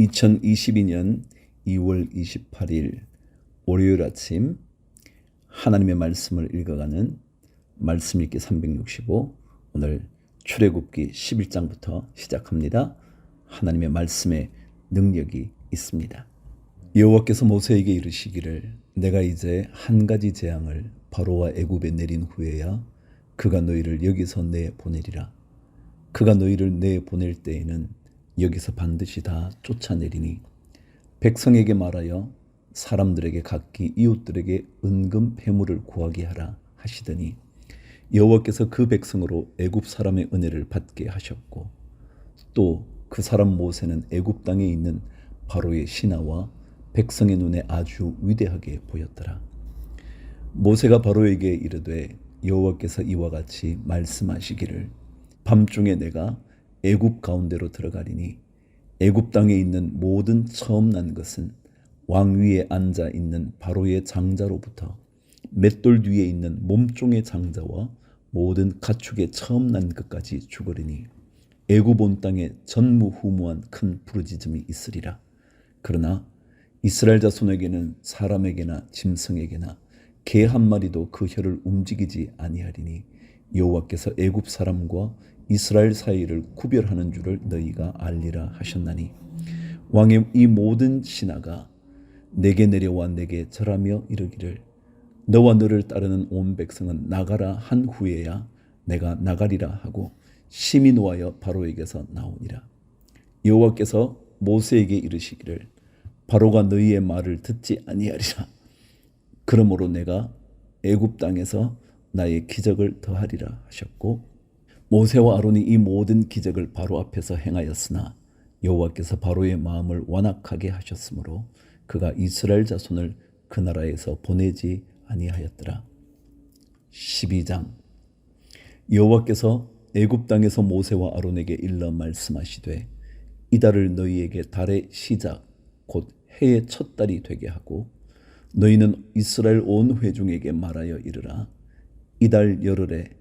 2022년 2월 28일 월요일 아침 하나님의 말씀을 읽어가는 말씀 읽기 365 오늘 출애굽기 11장부터 시작합니다. 하나님의 말씀에 능력이 있습니다. 여호와께서 모세에게 이르시기를 내가 이제 한 가지 재앙을 바로와 애굽에 내린 후에야 그가 너희를 여기서 내 보내리라. 그가 너희를 내 보낼 때에는 여기서 반드시 다 쫓아내리니 백성에게 말하여 사람들에게 각기 이웃들에게 은금 패물을 구하게 하라 하시더니 여호와께서 그 백성으로 애굽 사람의 은혜를 받게 하셨고 또 그 사람 모세는 애굽 땅에 있는 바로의 신하와 백성의 눈에 아주 위대하게 보였더라. 모세가 바로에게 이르되 여호와께서 이와 같이 말씀하시기를 밤중에 내가 애굽 가운데로 들어가리니 애굽 땅에 있는 모든 처음 난 것은 왕 위에 앉아 있는 바로의 장자로부터 맷돌 뒤에 있는 몸종의 장자와 모든 가축의 처음 난 것까지 죽으리니 애굽 온 땅에 전무후무한 큰 부르짖음이 있으리라. 그러나 이스라엘 자손에게는 사람에게나 짐승에게나 개 한 마리도 그 혀를 움직이지 아니하리니 여호와께서 애굽 사람과 이스라엘 사이를 구별하는 줄을 너희가 알리라 하셨나니 왕의 이 모든 신하가 내게 내려와 내게 절하며 이르기를 너와 너를 따르는 온 백성은 나가라 한 후에야 내가 나가리라 하고 심히 노하여 바로에게서 나오니라. 여호와께서 모세에게 이르시기를 바로가 너희의 말을 듣지 아니하리라. 그러므로 내가 애굽 땅에서 나의 기적을 더하리라 하셨고 모세와 아론이 이 모든 기적을 바로 앞에서 행하였으나 여호와께서 바로의 마음을 완악하게 하셨으므로 그가 이스라엘 자손을 그 나라에서 보내지 아니하였더라. 12장 여호와께서 애굽 땅에서 모세와 아론에게 일러 말씀하시되 이달을 너희에게 달의 시작 곧 해의 첫 달이 되게 하고 너희는 이스라엘 온 회중에게 말하여 이르라 이달 열흘에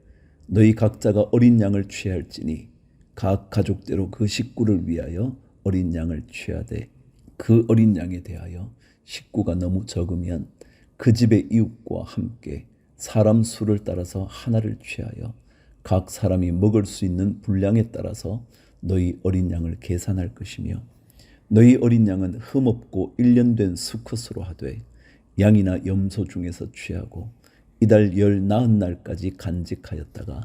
너희 각자가 어린 양을 취할지니 각 가족대로 그 식구를 위하여 어린 양을 취하되 그 어린 양에 대하여 식구가 너무 적으면 그 집의 이웃과 함께 사람 수를 따라서 하나를 취하여 각 사람이 먹을 수 있는 분량에 따라서 너희 어린 양을 계산할 것이며 너희 어린 양은 흠없고 일년된 수컷으로 하되 양이나 염소 중에서 취하고 이달 열 나흔 날까지 간직하였다가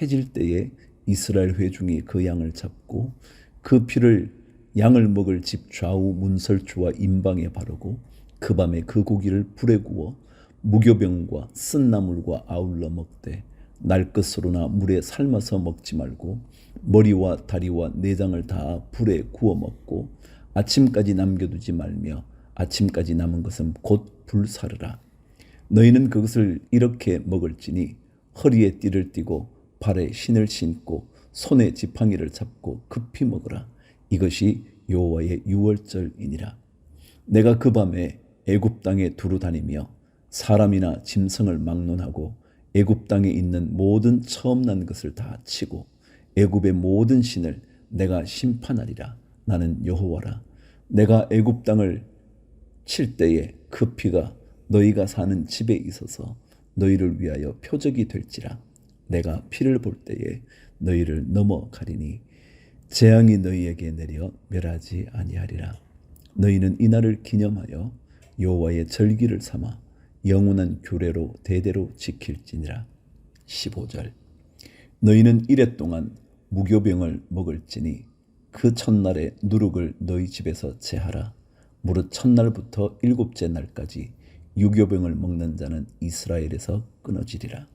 해질 때에 이스라엘 회중이 그 양을 잡고 그 피를 양을 먹을 집 좌우 문설주와 임방에 바르고 그 밤에 그 고기를 불에 구워 무교병과 쓴 나물과 아울러 먹되 날 것으로나 물에 삶아서 먹지 말고 머리와 다리와 내장을 다 불에 구워 먹고 아침까지 남겨두지 말며 아침까지 남은 것은 곧 불사르라. 너희는 그것을 이렇게 먹을지니 허리에 띠를 띠고 발에 신을 신고 손에 지팡이를 잡고 급히 먹으라. 이것이 여호와의 유월절이니라. 내가 그 밤에 애굽 땅에 두루 다니며 사람이나 짐승을 막론하고 애굽 땅에 있는 모든 처음 난 것을 다 치고 애굽의 모든 신을 내가 심판하리라. 나는 여호와라. 내가 애굽 땅을 칠 때에 그 피가 너희가 사는 집에 있어서 너희를 위하여 표적이 될지라. 내가 피를 볼 때에 너희를 넘어가리니 재앙이 너희에게 내려 멸하지 아니하리라. 너희는 이날을 기념하여 여호와의 절기를 삼아 영원한 규례로 대대로 지킬지니라. 15절 너희는 이래 동안 무교병을 먹을지니 그 첫날에 누룩을 너희 집에서 제하라. 무릇 첫날부터 일곱째 날까지 유교병을 먹는 자는 이스라엘에서 끊어지리라.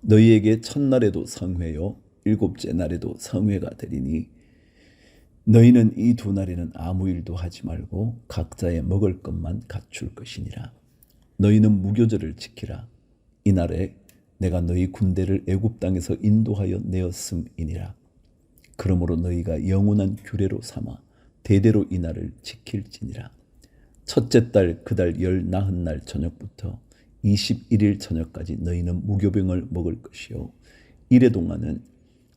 너희에게 첫날에도 성회요 일곱째 날에도 성회가 되리니 너희는 이 두 날에는 아무 일도 하지 말고 각자의 먹을 것만 갖출 것이니라. 너희는 무교절을 지키라. 이 날에 내가 너희 군대를 애굽 땅에서 인도하여 내었음이니라. 그러므로 너희가 영원한 규례로 삼아 대대로 이 날을 지킬지니라. 첫째 달 그달 열 나흔 날 저녁부터 21일 저녁까지 너희는 무교병을 먹을 것이요 이래 동안은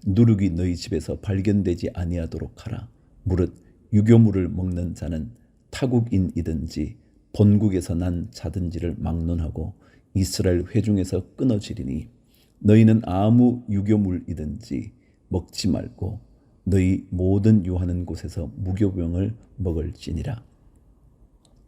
누룩이 너희 집에서 발견되지 아니하도록 하라. 무릇 유교물을 먹는 자는 타국인이든지 본국에서 난 자든지를 막론하고 이스라엘 회중에서 끊어지리니 너희는 아무 유교물이든지 먹지 말고 너희 모든 유하는 곳에서 무교병을 먹을지니라.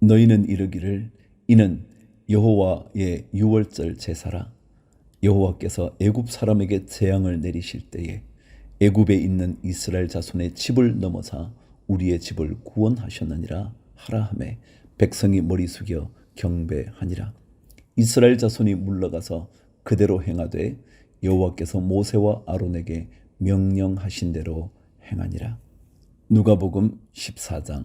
너희는 이르기를 이는 여호와의 유월절 제사라. 여호와께서 애굽 사람에게 재앙을 내리실 때에 애굽에 있는 이스라엘 자손의 집을 넘어사 우리의 집을 구원하셨느니라 하라 하매 백성이 머리 숙여 경배하니라. 이스라엘 자손이 물러가서 그대로 행하되 여호와께서 모세와 아론에게 명령하신 대로 행하니라. 누가복음 14장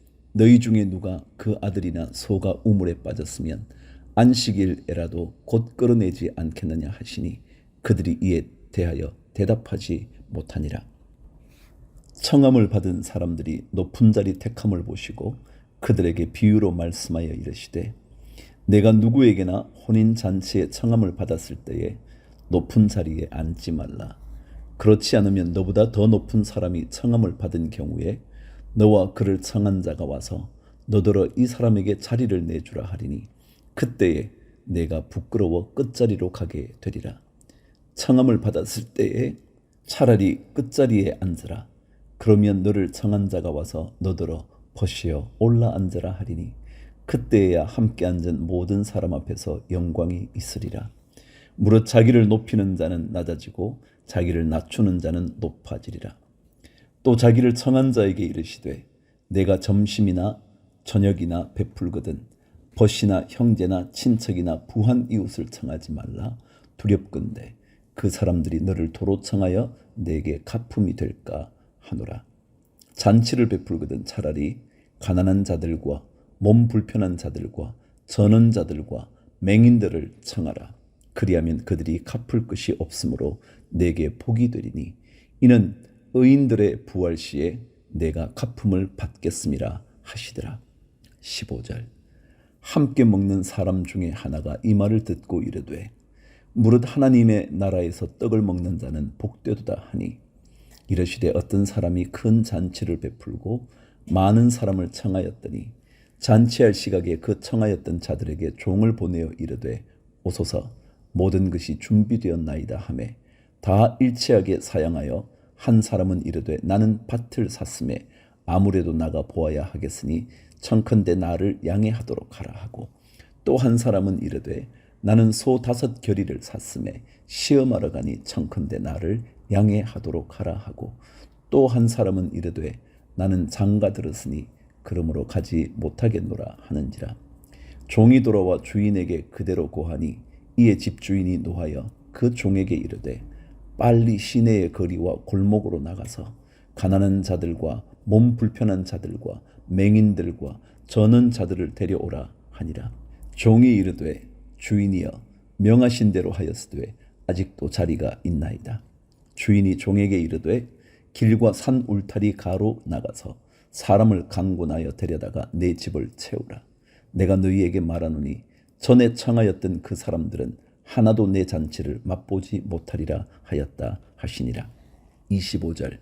너희 중에 누가 그 아들이나 소가 우물에 빠졌으면 안식일에라도 곧 끌어내지 않겠느냐 하시니 그들이 이에 대하여 대답하지 못하니라. 청함을 받은 사람들이 높은 자리 택함을 보시고 그들에게 비유로 말씀하여 이르시되 내가 누구에게나 혼인 잔치에 청함을 받았을 때에 높은 자리에 앉지 말라. 그렇지 않으면 너보다 더 높은 사람이 청함을 받은 경우에 너와 그를 청한 자가 와서 너더러 이 사람에게 자리를 내주라 하리니 그때에 내가 부끄러워 끝자리로 가게 되리라. 청함을 받았을 때에 차라리 끝자리에 앉으라. 그러면 너를 청한 자가 와서 너더러 벗이어 올라 앉으라 하리니 그때에야 함께 앉은 모든 사람 앞에서 영광이 있으리라. 무릇 자기를 높이는 자는 낮아지고 자기를 낮추는 자는 높아지리라. 또 자기를 청한 자에게 이르시되 내가 점심이나 저녁이나 베풀거든 벗이나 형제나 친척이나 부한 이웃을 청하지 말라. 두렵건대 그 사람들이 너를 도로 청하여 내게 가품이 될까 하노라. 잔치를 베풀거든 차라리 가난한 자들과 몸 불편한 자들과 전원 자들과 맹인들을 청하라. 그리하면 그들이 갚을 것이 없으므로 내게 복이 되리니 이는 의인들의 부활 시에 내가 가품을 받겠음이라 하시더라. 15절 함께 먹는 사람 중에 하나가 이 말을 듣고 이르되 무릇 하나님의 나라에서 떡을 먹는 자는 복되도다 하니 이르시되 어떤 사람이 큰 잔치를 베풀고 많은 사람을 청하였더니 잔치할 시각에 그 청하였던 자들에게 종을 보내어 이르되 오소서 모든 것이 준비되었나이다 하매 다 일치하게 사양하여 한 사람은 이르되 나는 밭을 샀음에 아무래도 나가 보아야 하겠으니 청컨대 나를 양해하도록 하라 하고 또 한 사람은 이르되 나는 소 다섯 결의를 샀음에 시험하러 가니 청컨대 나를 양해하도록 하라 하고 또 한 사람은 이르되 나는 장가 들었으니 그러므로 가지 못하겠노라 하는지라. 종이 돌아와 주인에게 그대로 고하니 이에 집주인이 노하여 그 종에게 이르되 빨리 시내의 거리와 골목으로 나가서 가난한 자들과 몸 불편한 자들과 맹인들과 저는 자들을 데려오라 하니라. 종이 이르되 주인이여 명하신 대로 하였으되 아직도 자리가 있나이다. 주인이 종에게 이르되 길과 산 울타리 가로 나가서 사람을 강권하여 데려다가 내 집을 채우라. 내가 너희에게 말하노니 전에 청하였던 그 사람들은 하나도 내 잔치를 맛보지 못하리라 하였다 하시니라. 25절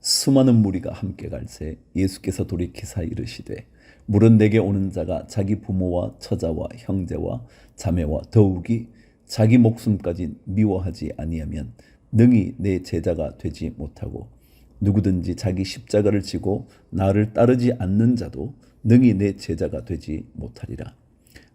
수많은 무리가 함께 갈새 예수께서 돌이키사 이르시되 물은 내게 오는 자가 자기 부모와 처자와 형제와 자매와 더욱이 자기 목숨까지 미워하지 아니하면 능히 내 제자가 되지 못하고 누구든지 자기 십자가를 지고 나를 따르지 않는 자도 능히 내 제자가 되지 못하리라.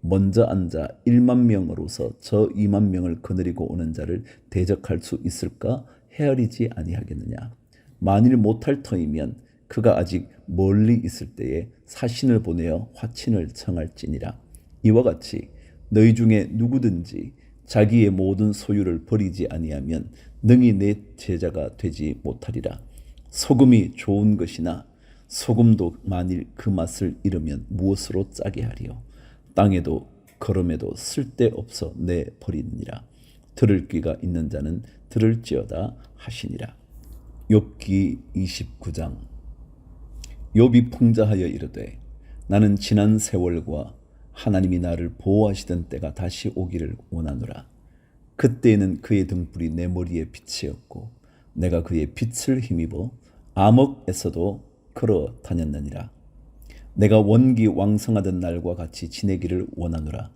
먼저 앉아 1만 명으로서 저 2만 명을 거느리고 오는 자를 대적할 수 있을까 헤아리지 아니하겠느냐? 만일 못할 터이면 그가 아직 멀리 있을 때에 사신을 보내어 화친을 청할지니라. 이와 같이 너희 중에 누구든지 자기의 모든 소유를 버리지 아니하면 능히 내 제자가 되지 못하리라. 소금이 좋은 것이나 소금도 만일 그 맛을 잃으면 무엇으로 짜게 하리요 땅에도 걸음에도 쓸데없어 내 버리니라. 들을 귀가 있는 자는 들을지어다 하시니라. 욥기 29장. 욥이 풍자하여 이르되 나는 지난 세월과 하나님이 나를 보호하시던 때가 다시 오기를 원하노라. 그때에는 그의 등불이 내 머리에 빛이었고 내가 그의 빛을 힘입어 암흑에서도 걸어 다녔느니라 내가 원기 왕성하던 날과 같이 지내기를 원하노라.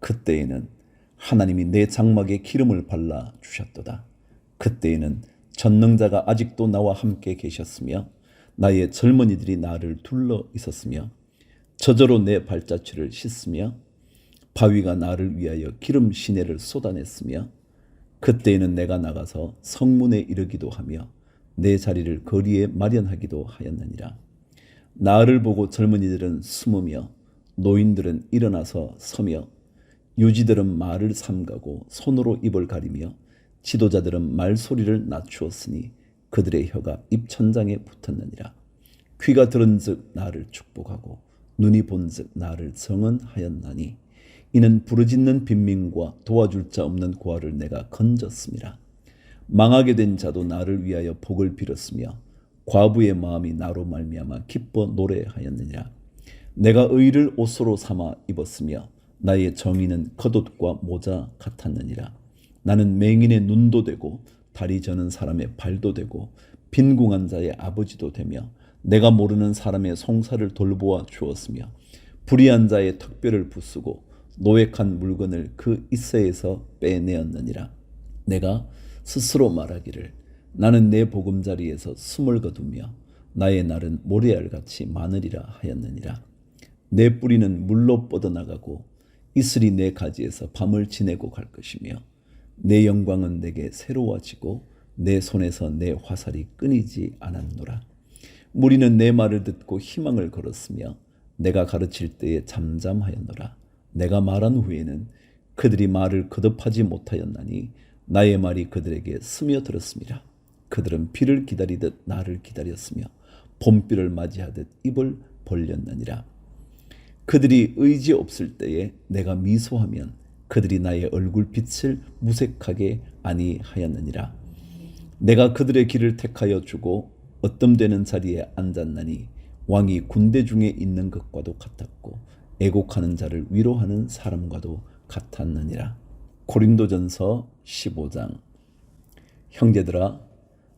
그때에는 하나님이 내 장막에 기름을 발라 주셨도다. 그때에는 전능자가 아직도 나와 함께 계셨으며 나의 젊은이들이 나를 둘러 있었으며 저절로 내 발자취를 씻으며 바위가 나를 위하여 기름 시내를 쏟아냈으며 그때에는 내가 나가서 성문에 이르기도 하며 내 자리를 거리에 마련하기도 하였느니라 나를 보고 젊은이들은 숨으며 노인들은 일어나서 서며 유지들은 말을 삼가고 손으로 입을 가리며 지도자들은 말소리를 낮추었으니 그들의 혀가 입천장에 붙었느니라. 귀가 들은즉 나를 축복하고 눈이 본즉 나를 정언하였나니 이는 부르짖는 빈민과 도와줄 자 없는 고아를 내가 건졌습니다. 망하게 된 자도 나를 위하여 복을 빌었으며 과부의 마음이 나로 말미암아 기뻐 노래하였느니라. 내가 의를 옷으로 삼아 입었으며 나의 정의는 겉옷과 모자 같았느니라. 나는 맹인의 눈도 되고 다리 저는 사람의 발도 되고 빈궁한 자의 아버지도 되며 내가 모르는 사람의 송사를 돌보아 주었으며 불의한 자의 턱뼈를 부수고 노획한 물건을 그 이세에서 빼내었느니라. 내가 스스로 말하기를 나는 내 보금자리에서 숨을 거두며 나의 날은 모래알같이 많으리라 하였느니라. 내 뿌리는 물로 뻗어나가고 이슬이 내 가지에서 밤을 지내고 갈 것이며 내 영광은 내게 새로워지고 내 손에서 내 화살이 끊이지 않았노라. 무리는 내 말을 듣고 희망을 걸었으며 내가 가르칠 때에 잠잠하였노라. 내가 말한 후에는 그들이 말을 거듭하지 못하였나니 나의 말이 그들에게 스며들었습니다. 그들은 비를 기다리듯 나를 기다렸으며 봄비를 맞이하듯 입을 벌렸느니라. 그들이 의지 없을 때에 내가 미소하면 그들이 나의 얼굴빛을 무색하게 아니하였느니라. 내가 그들의 길을 택하여 주고 어뜸되는 자리에 앉았나니 왕이 군대 중에 있는 것과도 같았고 애곡하는 자를 위로하는 사람과도 같았느니라. 고린도전서 15장 형제들아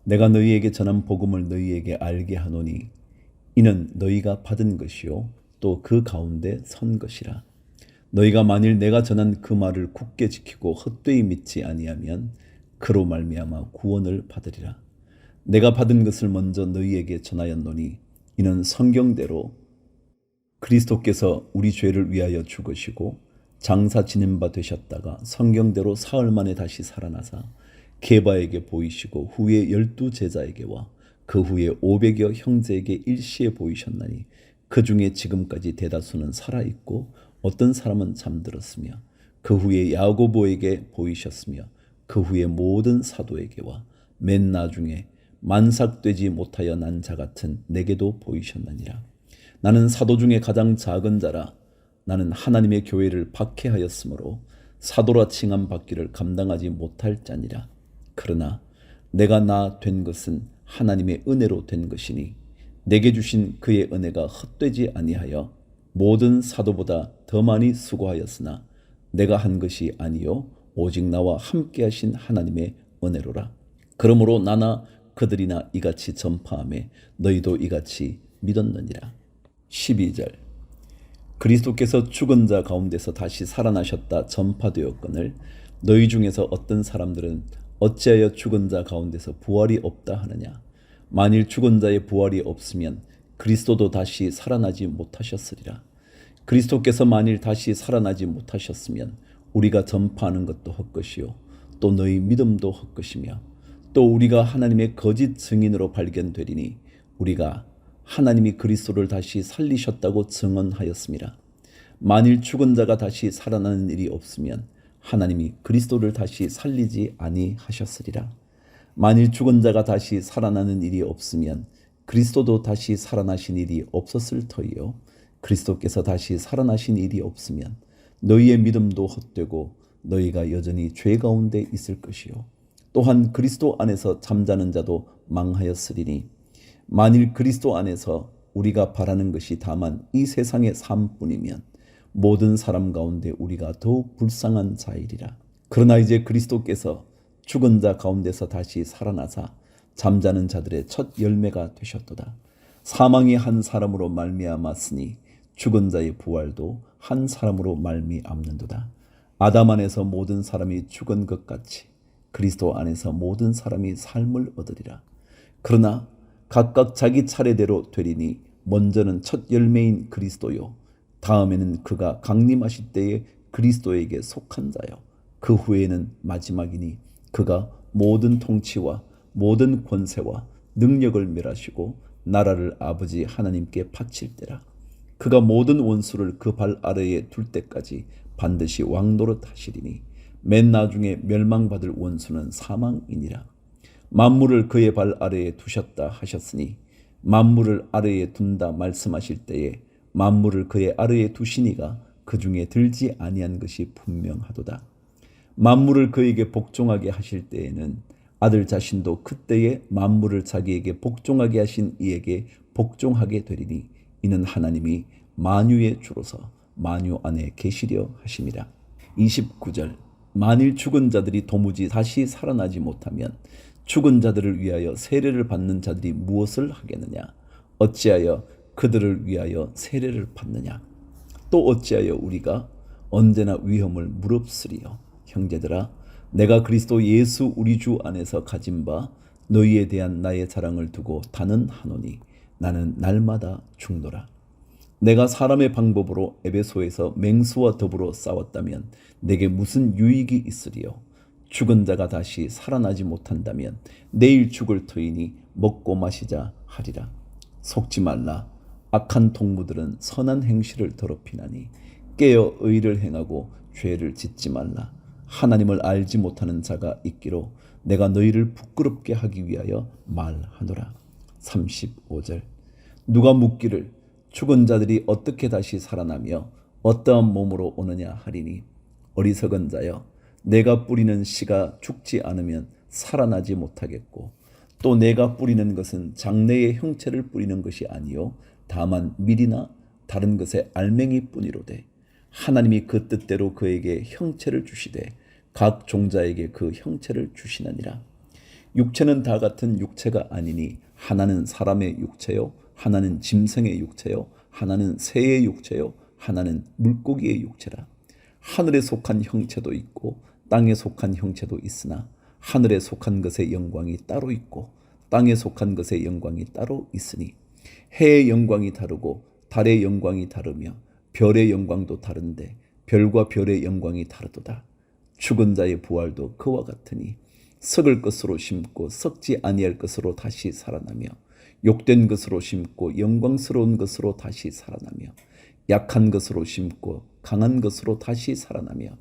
내가 너희에게 전한 복음을 너희에게 알게 하노니 이는 너희가 받은 것이요 또 그 가운데 선 것이라. 너희가 만일 내가 전한 그 말을 굳게 지키고 헛되이 믿지 아니하면 그로 말미암아 구원을 받으리라. 내가 받은 것을 먼저 너희에게 전하였노니 이는 성경대로 그리스도께서 우리 죄를 위하여 죽으시고 장사 지낸 바 되셨다가 성경대로 사흘 만에 다시 살아나사 게바에게 보이시고 후에 열두 제자에게와 그 후에 오백여 형제에게 일시에 보이셨나니 그 중에 지금까지 대다수는 살아 있고 어떤 사람은 잠들었으며 그 후에 야고보에게 보이셨으며 그 후에 모든 사도에게와 맨 나중에 만삭되지 못하여 난 자 같은 내게도 보이셨느니라. 나는 사도 중에 가장 작은 자라 나는 하나님의 교회를 박해하였으므로 사도라 칭함 받기를 감당하지 못할 자니라. 그러나 내가 나 된 것은 하나님의 은혜로 된 것이니 내게 주신 그의 은혜가 헛되지 아니하여 모든 사도보다 더 많이 수고하였으나 내가 한 것이 아니요 오직 나와 함께 하신 하나님의 은혜로라. 그러므로 나나 그들이나 이같이 전파함에 너희도 이같이 믿었느니라. 12절 그리스도께서 죽은 자 가운데서 다시 살아나셨다 전파되었거늘 너희 중에서 어떤 사람들은 어찌하여 죽은 자 가운데서 부활이 없다 하느냐 만일 죽은 자의 부활이 없으면 그리스도도 다시 살아나지 못하셨으리라 그리스도께서 만일 다시 살아나지 못하셨으면 우리가 전파하는 것도 헛것이요 또 너희 믿음도 헛것이며 또 우리가 하나님의 거짓 증인으로 발견되리니 우리가 하나님이 그리스도를 다시 살리셨다고 증언하였습니다. 만일 죽은 자가 다시 살아나는 일이 없으면 하나님이 그리스도를 다시 살리지 아니하셨으리라. 만일 죽은 자가 다시 살아나는 일이 없으면 그리스도도 다시 살아나신 일이 없었을 터이요. 그리스도께서 다시 살아나신 일이 없으면 너희의 믿음도 헛되고 너희가 여전히 죄 가운데 있을 것이요. 또한 그리스도 안에서 잠자는 자도 망하였으리니 만일 그리스도 안에서 우리가 바라는 것이 다만 이 세상의 삶뿐이면 모든 사람 가운데 우리가 더욱 불쌍한 자이리라. 그러나 이제 그리스도께서 죽은 자 가운데서 다시 살아나사 잠자는 자들의 첫 열매가 되셨도다. 사망이 한 사람으로 말미암았으니 죽은 자의 부활도 한 사람으로 말미암는도다. 아담 안에서 모든 사람이 죽은 것 같이 그리스도 안에서 모든 사람이 삶을 얻으리라. 그러나 각각 자기 차례대로 되리니 먼저는 첫 열매인 그리스도요. 다음에는 그가 강림하실 때에 그리스도에게 속한 자요. 그 후에는 마지막이니 그가 모든 통치와 모든 권세와 능력을 멸하시고 나라를 아버지 하나님께 바칠 때라. 그가 모든 원수를 그 발 아래에 둘 때까지 반드시 왕노릇 하시리니 맨 나중에 멸망받을 원수는 사망이니라. 만물을 그의 발 아래에 두셨다 하셨으니 만물을 아래에 둔다 말씀하실 때에 만물을 그의 아래에 두시니가 그 중에 들지 아니한 것이 분명하도다. 만물을 그에게 복종하게 하실 때에는 아들 자신도 그때에 만물을 자기에게 복종하게 하신 이에게 복종하게 되리니 이는 하나님이 만유의 주로서 만유 안에 계시려 하심이라. 29절 만일 죽은 자들이 도무지 다시 살아나지 못하면 죽은 자들을 위하여 세례를 받는 자들이 무엇을 하겠느냐? 어찌하여 그들을 위하여 세례를 받느냐? 또 어찌하여 우리가 언제나 위험을 무릅쓰리요? 형제들아, 내가 그리스도 예수 우리 주 안에서 가진 바 너희에 대한 나의 자랑을 두고 단언하노니 나는 날마다 죽노라. 내가 사람의 방법으로 에베소에서 맹수와 더불어 싸웠다면 내게 무슨 유익이 있으리요? 죽은 자가 다시 살아나지 못한다면 내일 죽을 터이니 먹고 마시자 하리라. 속지 말라. 악한 동무들은 선한 행실을 더럽히나니 깨어 의를 행하고 죄를 짓지 말라. 하나님을 알지 못하는 자가 있기로 내가 너희를 부끄럽게 하기 위하여 말하노라. 35절 누가 묻기를 죽은 자들이 어떻게 다시 살아나며 어떠한 몸으로 오느냐 하리니 어리석은 자여 내가 뿌리는 씨가 죽지 않으면 살아나지 못하겠고 또 내가 뿌리는 것은 장래의 형체를 뿌리는 것이 아니요 다만 밀이나 다른 것의 알맹이 뿐이로되 하나님이 그 뜻대로 그에게 형체를 주시되 각 종자에게 그 형체를 주시느니라. 육체는 다 같은 육체가 아니니 하나는 사람의 육체요 하나는 짐승의 육체요 하나는 새의 육체요 하나는 물고기의 육체라. 하늘에 속한 형체도 있고 땅에 속한 형체도 있으나 하늘에 속한 것의 영광이 따로 있고 땅에 속한 것의 영광이 따로 있으니 해의 영광이 다르고 달의 영광이 다르며 별의 영광도 다른데 별과 별의 영광이 다르도다. 죽은 자의 부활도 그와 같으니 썩을 것으로 심고 썩지 아니할 것으로 다시 살아나며 욕된 것으로 심고 영광스러운 것으로 다시 살아나며 약한 것으로 심고 강한 것으로 다시 살아나며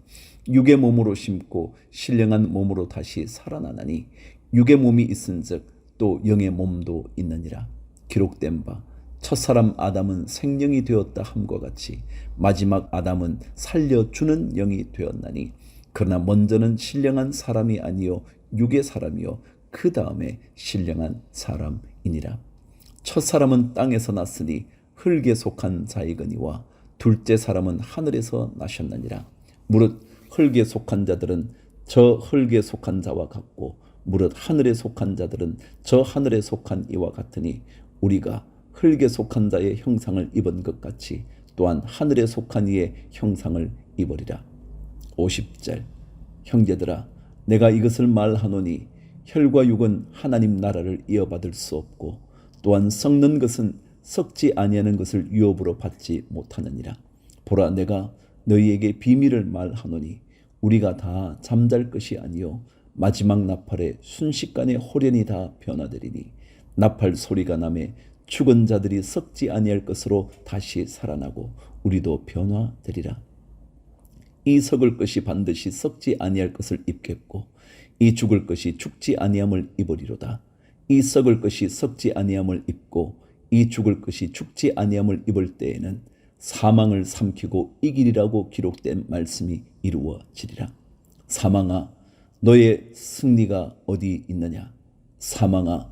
육의 몸으로 심고 신령한 몸으로 다시 살아나나니 육의 몸이 있은즉 또 영의 몸도 있느니라 기록된 바 첫사람 아담은 생명이 되었다 함과 같이 마지막 아담은 살려주는 영이 되었나니 그러나 먼저는 신령한 사람이 아니요 육의 사람이요 그 다음에 신령한 사람이니라. 첫 사람은 땅에서 났으니 흙에 속한 자이거니와 둘째 사람은 하늘에서 나셨느니라. 무릇 흙에 속한 자들은 저 흙에 속한 자와 같고 무릇 하늘에 속한 자들은 저 하늘에 속한 이와 같으니 우리가 흙에 속한 자의 형상을 입은 것 같이 또한 하늘에 속한 이의 형상을 입으리라. 50절 형제들아 내가 이것을 말하노니 혈과 육은 하나님 나라를 이어받을 수 없고 또한 썩는 것은 썩지 아니하는 것을 유업으로 받지 못하느니라. 보라 내가 너희에게 비밀을 말하노니 우리가 다 잠잘 것이 아니요 마지막 나팔에 순식간에 호련이 다 변화되리니 나팔 소리가 남에 죽은 자들이 썩지 아니할 것으로 다시 살아나고 우리도 변화되리라. 이 썩을 것이 반드시 썩지 아니할 것을 입겠고 이 죽을 것이 죽지 아니함을 입으리로다. 이 썩을 것이 썩지 아니함을 입고 이 죽을 것이 죽지 아니함을 입을 때에는 사망을 삼키고 이기리라고 기록된 말씀이 이루어지리라. 사망아 너의 승리가 어디 있느냐? 사망아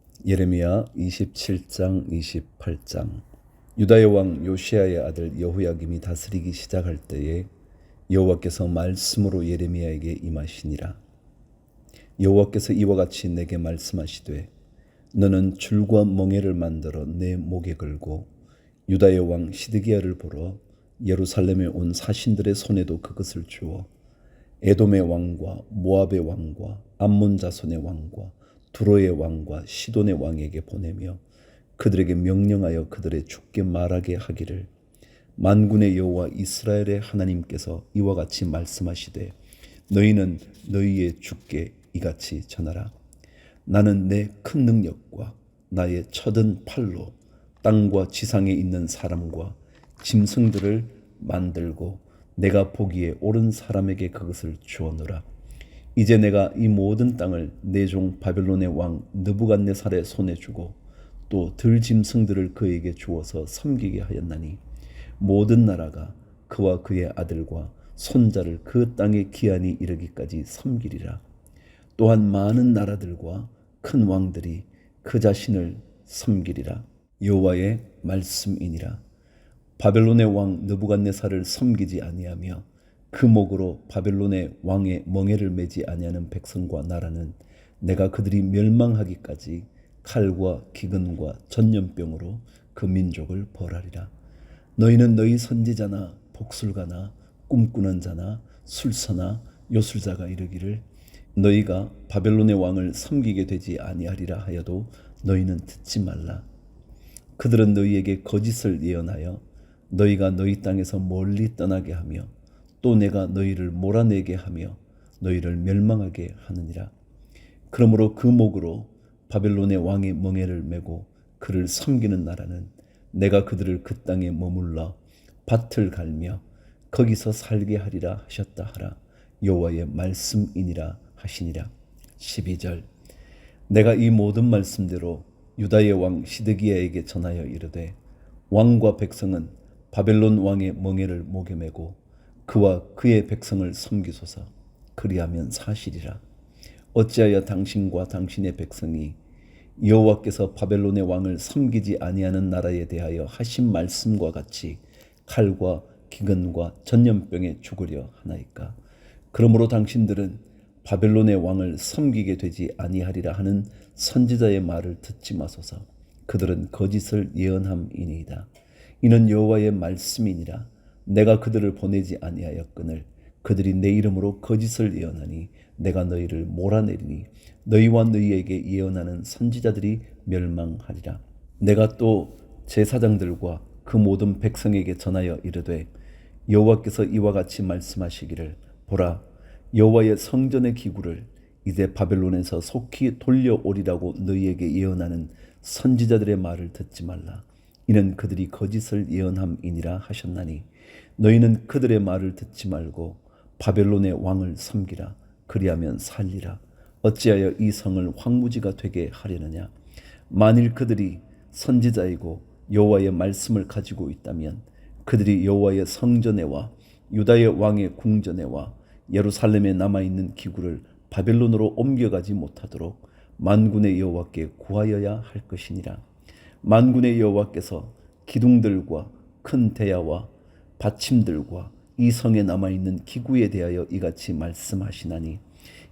예레미야 27장 28장 유다의 왕 요시아의 아들 여호야김이 다스리기 시작할 때에 여호와께서 말씀으로 예레미야에게 임하시니라. 여호와께서 이와 같이 내게 말씀하시되 너는 줄과 멍에를 만들어 내 목에 걸고 유다의 왕 시드기야를 보러 예루살렘에 온 사신들의 손에도 그것을 주어 에돔의 왕과 모압의 왕과 암몬 자손의 왕과 두로의 왕과 시돈의 왕에게 보내며 그들에게 명령하여 그들의 죽게 말하게 하기를 만군의 여호와 이스라엘의 하나님께서 이와 같이 말씀하시되 너희는 너희의 주께 이같이 전하라. 나는 내 큰 능력과 나의 쳐든 팔로 땅과 지상에 있는 사람과 짐승들을 만들고 내가 보기에 옳은 사람에게 그것을 주었노라 이제 내가 이 모든 땅을 내 종 바벨론의 왕 느부갓네살의 손에 주고 또 들짐승들을 그에게 주어서 섬기게 하였나니 모든 나라가 그와 그의 아들과 손자를 그 땅의 기한이 이르기까지 섬기리라. 또한 많은 나라들과 큰 왕들이 그 자신을 섬기리라. 여호와의 말씀이니라. 바벨론의 왕 느부갓네살을 섬기지 아니하며 그 목으로 바벨론의 왕의 멍에를 매지 아니하는 백성과 나라는 내가 그들이 멸망하기까지 칼과 기근과 전염병으로 그 민족을 벌하리라. 너희는 너희 선지자나 복술가나 꿈꾸는 자나 술사나 요술자가 이르기를 너희가 바벨론의 왕을 섬기게 되지 아니하리라 하여도 너희는 듣지 말라. 그들은 너희에게 거짓을 예언하여 너희가 너희 땅에서 멀리 떠나게 하며 또 내가 너희를 몰아내게 하며 너희를 멸망하게 하느니라. 그러므로 그 목으로 바벨론의 왕의 멍에를 메고 그를 섬기는 나라는 내가 그들을 그 땅에 머물러 밭을 갈며 거기서 살게 하리라 하셨다 하라. 여호와의 말씀이니라 하시니라. 12절. 내가 이 모든 말씀대로 유다의 왕 시드기야에게 전하여 이르되 왕과 백성은 바벨론 왕의 멍에를 목에 메고 그와 그의 백성을 섬기소서. 그리하면 사실이라. 어찌하여 당신과 당신의 백성이 여호와께서 바벨론의 왕을 섬기지 아니하는 나라에 대하여 하신 말씀과 같이 칼과 기근과 전염병에 죽으려 하나이까? 그러므로 당신들은 바벨론의 왕을 섬기게 되지 아니하리라 하는 선지자의 말을 듣지 마소서. 그들은 거짓을 예언함이니이다. 이는 여호와의 말씀이니라 내가 그들을 보내지 아니하였거늘 그들이 내 이름으로 거짓을 예언하니 내가 너희를 몰아내리니 너희와 너희에게 예언하는 선지자들이 멸망하리라. 내가 또 제사장들과 그 모든 백성에게 전하여 이르되 여호와께서 이와 같이 말씀하시기를 보라 여호와의 성전의 기구를 이제 바벨론에서 속히 돌려오리라고 너희에게 예언하는 선지자들의 말을 듣지 말라. 이는 그들이 거짓을 예언함이니라 하셨나니 너희는 그들의 말을 듣지 말고 바벨론의 왕을 섬기라. 그리하면 살리라. 어찌하여 이 성을 황무지가 되게 하려느냐? 만일 그들이 선지자이고 여호와의 말씀을 가지고 있다면 그들이 여호와의 성전에와 유다의 왕의 궁전에와 예루살렘에 남아 있는 기구를 바벨론으로 옮겨가지 못하도록 만군의 여호와께 구하여야 할 것이니라. 만군의 여호와께서 기둥들과 큰 대야와 받침들과 이 성에 남아 있는 기구에 대하여 이같이 말씀하시나니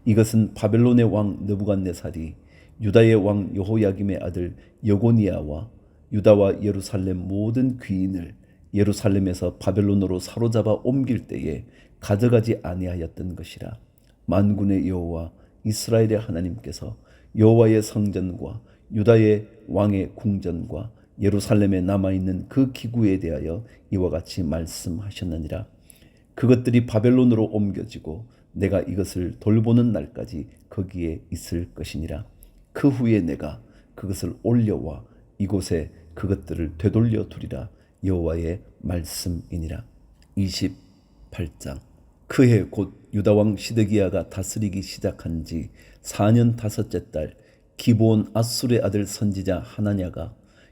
이것은 바벨론의 왕 느부갓네살이 유다의 왕 여호야김의 아들 여고니아와 유다와 예루살렘 모든 귀인을 예루살렘에서 바벨론으로 사로잡아 옮길 때에 가져가지 아니하였던 것이라. 만군의 여호와 이스라엘의 하나님께서 여호와의 성전과 유다의 왕의 궁전과 예루살렘에 남아 있는 그 기구에 대하여 이와 같이 말씀하셨느니라. 그것들이 바벨론으로 옮겨지고 내가 이것을 돌보는 날까지 거기에 있을 것이니라. 그 후에 내가 그것을 올려와 이곳에 그것들을 되돌려 두리라. 여호와의 말씀이니라. 28장. 그해 곧 유다 왕 시드기야가 다스리기 시작한 지 4년 다섯째 달 기브온 아술의 아들 선지자 하나냐가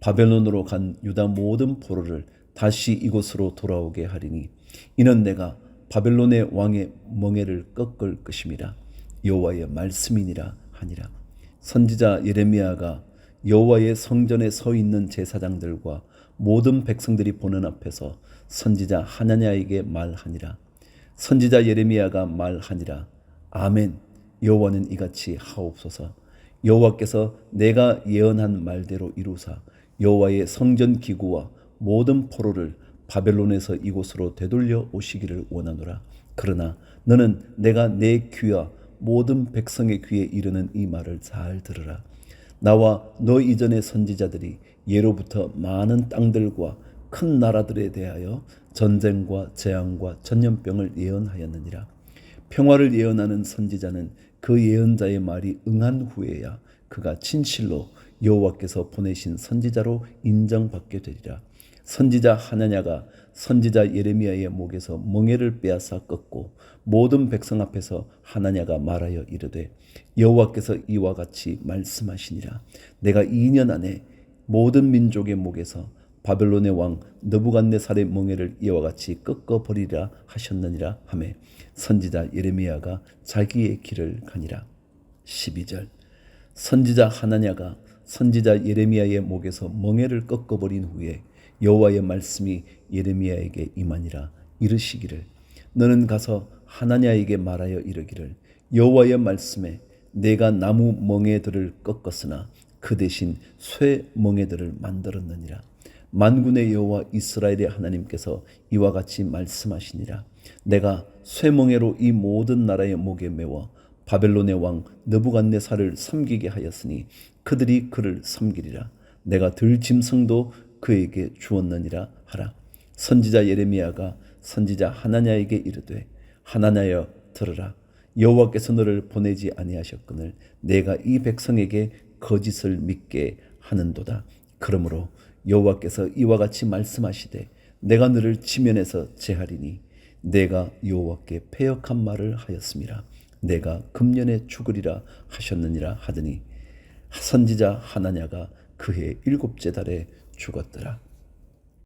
바벨론으로 간 유다 모든 포로를 다시 이곳으로 돌아오게 하리니 이는 내가 바벨론의 왕의 멍에를 꺾을 것임이라 여호와의 말씀이니라 하니라. 선지자 예레미야가 여호와의 성전에 서 있는 제사장들과 모든 백성들이 보는 앞에서 선지자 하나냐에게 말하니라. 선지자 예레미야가 말하니라. 아멘. 여호와는 이같이 하옵소서. 여호와께서 내가 예언한 말대로 이루사 여호와의 성전 기구와 모든 포로를 바벨론에서 이곳으로 되돌려 오시기를 원하노라. 그러나 너는 내가 내 귀와 모든 백성의 귀에 이르는 이 말을 잘 들으라. 나와 너 이전의 선지자들이 예로부터 많은 땅들과 큰 나라들에 대하여 전쟁과 재앙과 전염병을 예언하였느니라. 평화를 예언하는 선지자는 그 예언자의 말이 응한 후에야 그가 진실로 여호와께서 보내신 선지자로 인정받게 되리라. 선지자 하나냐가 선지자 예레미야의 목에서 멍에를 빼앗아 꺾고 모든 백성 앞에서 하나냐가 말하여 이르되 여호와께서 이와 같이 말씀하시니라. 내가 2년 안에 모든 민족의 목에서 바벨론의 왕 느부갓네살의 멍에를 이와 같이 꺾어 버리라 하셨느니라 하매 선지자 예레미야가 자기의 길을 가니라. 12절. 선지자 하나냐가 선지자 예레미야의 목에서 멍에를 꺾어 버린 후에 여호와의 말씀이 예레미야에게 임하니라 이르시기를 너는 가서 하나냐에게 말하여 이르기를 여호와의 말씀에 내가 나무 멍에들을 꺾었으나 그 대신 쇠 멍에들을 만들었느니라. 만군의 여호와 이스라엘의 하나님께서 이와 같이 말씀하시니라. 내가 쇠멍에로 이 모든 나라의 목에 메워 바벨론의 왕 느부갓네살을 섬기게 하였으니 그들이 그를 섬기리라. 내가 들 짐승도 그에게 주었느니라 하라. 선지자 예레미야가 선지자 하나냐에게 이르되 하나냐여 들으라. 여호와께서 너를 보내지 아니하셨거늘 내가 이 백성에게 거짓을 믿게 하는도다. 그러므로 여호와께서 이와 같이 말씀하시되 내가 너를 지면에서 제하리니 내가 여호와께 패역한 말을 하였습니다. 내가 금년에 죽으리라 하셨느니라 하더니 선지자 하나냐가 그해 일곱째 달에 죽었더라.